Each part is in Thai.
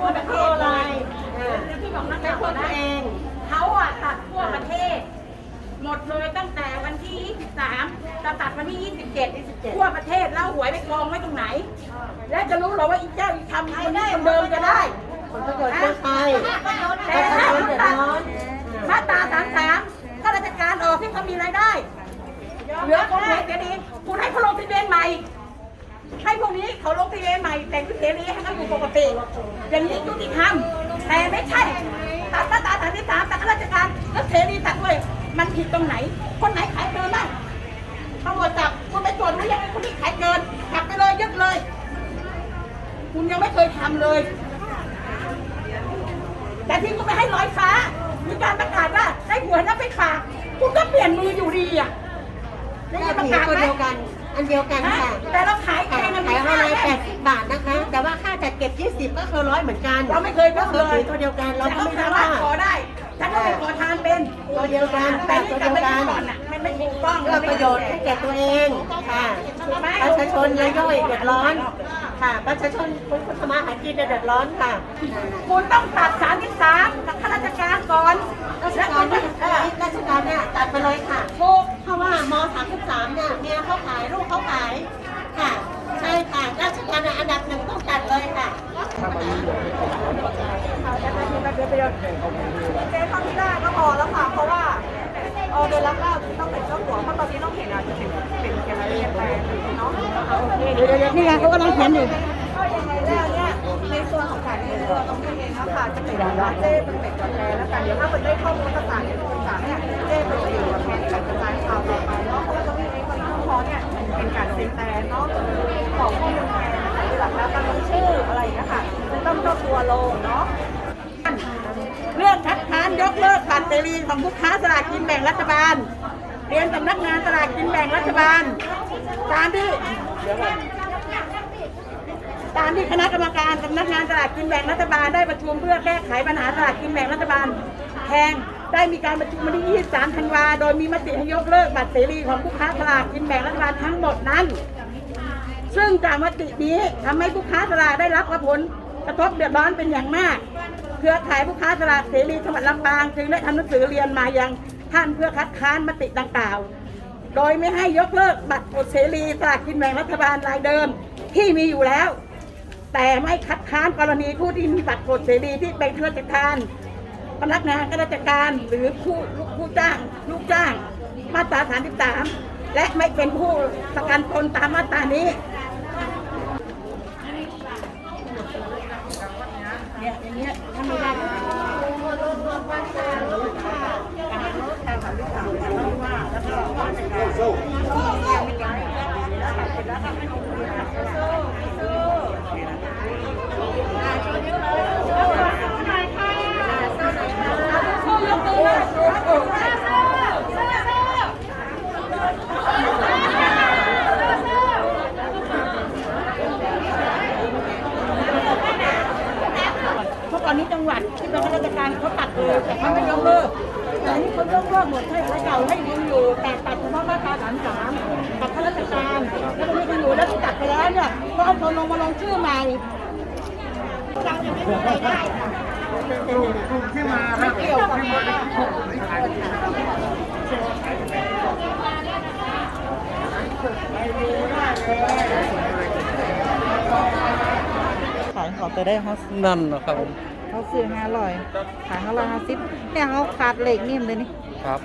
ทั่วประเทศเลยที่บอกนักข่าวนะเองเขาอะตัดทั่วประเทศ หมดเลยตั้งแต่วันที่ 23จะตัดวันที่ 27 ทั่วประเทศเล่าหวยไปกองไว้ตรงไหน และจะรู้หรอว่าอีเจ้าทำคนนี้คนเดิมจะได้คลประโยชน์ทั่วแต่ถ้าตัดมาตรา33ถ้าราชการออกที่เขามีรายได้เหลือคนไหนเสียนีคุณให้เขาลงทะเบียนใหม่ ให้พวกนี้เขาลงทะเบียนใหม่แต่งเสรีให้เขาอยู่ปกติอย่างนี้ยุติธรรมแต่ไม่ใช่ตัดมาตราสามที่สามตัดข้าราชการแล้วเสรีตัดด้วยมันผิดตรงไหน คนไหนขายเกินบ้างตำรวจจับคุณไปตรวจหรือยังคนที่ขายเกินจับไปเลยยึดเลย คุณยังไม่เคยทำเลย แต่ที่คุณไปให้ลอยฟ้า มีการประกาศว่าให้หวยนั้นไปฝากคุณก็เปลี่ยนมืออยู่ดีอะได้ยินประผีกาศตัวไหมเดียวกันอันเดียวกันฮะค่ะแต่เราขายเอขายงมันขายไม่อะไรได้แปดสิบบาทนะคะ แต่ว่าค่าจัดเก็บยี่สิบก็คือร้อยเหมือนกันเราไม่เคยก็พูดคือเลยผีตัวเดียวกันเราเราก็ก็ไม่สารู้มารว่าถขอได้ฉันก็เป็นขอทานเป็นตัวเดียวกันแต่แต่นี่ตัวกลับเดียวไปกันก่อนอะมันไม่ถูกต้องเพื่อประโยชน์ให้แก่ตัวเองค่ะประชาชนย่อยๆเดือดร้อน ค่ะประชาชนคนทำมาหากินเนี่ยเดือดร้อนค่ะ คุณต้องตัดสามที่สามกับข้าราชการก่อนราชแล้วกาคุรณเนี่ยราชการเนี่ยตัดไปเลยค่ะ เจ๊ทำที่ได้ก็พอแล้วค่ะ เพราะว่าเออเดือนละก็ต้องเป็นเจ้าหัวเพราะตอนนี้ต้องเห็นอาจจะเป็นเป็นเกมเรียนไปเนาะโอเคเดี๋ยวเดี๋ยวนี่ไงเขากำลังเขียนอยู่ก็ยังไงแล้วเนี่ยในส่วนของการเรียนตัวตรงนี้เองนะคะจะเป็นว่าเจ๊เป็นเป็นตัวแทนแล้วกันเดี๋ยวถ้าเป็นได้ข้อมูลต่างๆในส่วนต่างๆเนี่ย ต้องเจ้าตัวลงเนาะเรื่องคัดค้านยกเลิกบัตรเสรีของผู้ค้าสลากกินแบ่งรัฐบาลเรียนสำนักงานสลากกินแบ่งรัฐบาล ตามที่เดี๋ยวก่อนตามที่คณะกรรมการสำนักงานสลากกินแบ่งรัฐบาลได้ประชุมเพื่อแก้ไขปัญหาสลากกินแบ่งรัฐบาลแทงได้มีการประชุมวันที่ 23 ธันวา โดยมีมติให้ยกเลิกบัตรเสรีของผู้ค้าสลากกินแบ่งรัฐบาลทั้งหมดนั้น ซึ่งจากมตินี้ทำให้ผู้ค้าสลากได้รับผล กระทบเดือดร้อนเป็นอย่างมาก เครือข่ายผู้ค้าสลากเสรีจังหวัดลำปางจึงได้ทำหนังสือเรียนมายังท่านเพื่อคัดค้านมติดังกล่าว โดยไม่ให้ยกเลิกบัตรอดเสรีสลากกินแบ่งรัฐบาลรายเดิมที่มีอยู่แล้ว แต่ไม่คัดค้านกรณีผู้ที่มีบัตรอดเสรีที่เป็นข้าราชการพนักงานข้าราชการหรือผู้ผู้จ้าง ลูกจ้าง มาตรา 33 และไม่เป็นผู้ประกันตนตามมาตรานี้ เนี่ยอย่างเงี้ยถ้าไม่ได้การาะตอนนี้จังหวัดที่เป็นข้าราชการเขาตัดเลยแต่เขาไม่ยกเลิกแต่อัาหมดให้รายเก่าให้ยังอยู่แต่ตัดเฉพาะมาตราสามสามตัดข้าราชการแล้วตรงนี้ยังอยู่แล้วที่ตัดไปแล้วเนี่ยก็เอาคนลงมาลงชื่อใหม่เรายังไม่มีรายได้ค่ะไม่เกี่ยวกับขายเขาจะได้เขานั่นนะครับ เขาซื้อห้าร้อยขายเขาร้อยห้าสิบเนี่ยเขาขาดเหล็กนิ่มเลยนี่ครับ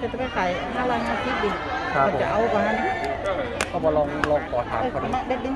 จะจะไปขายห้าร้อยห้าสิบดิครับจะเอากว่านั้นก็มาลองลองขอถามเออคนนี้มาเด็ดดิ้ง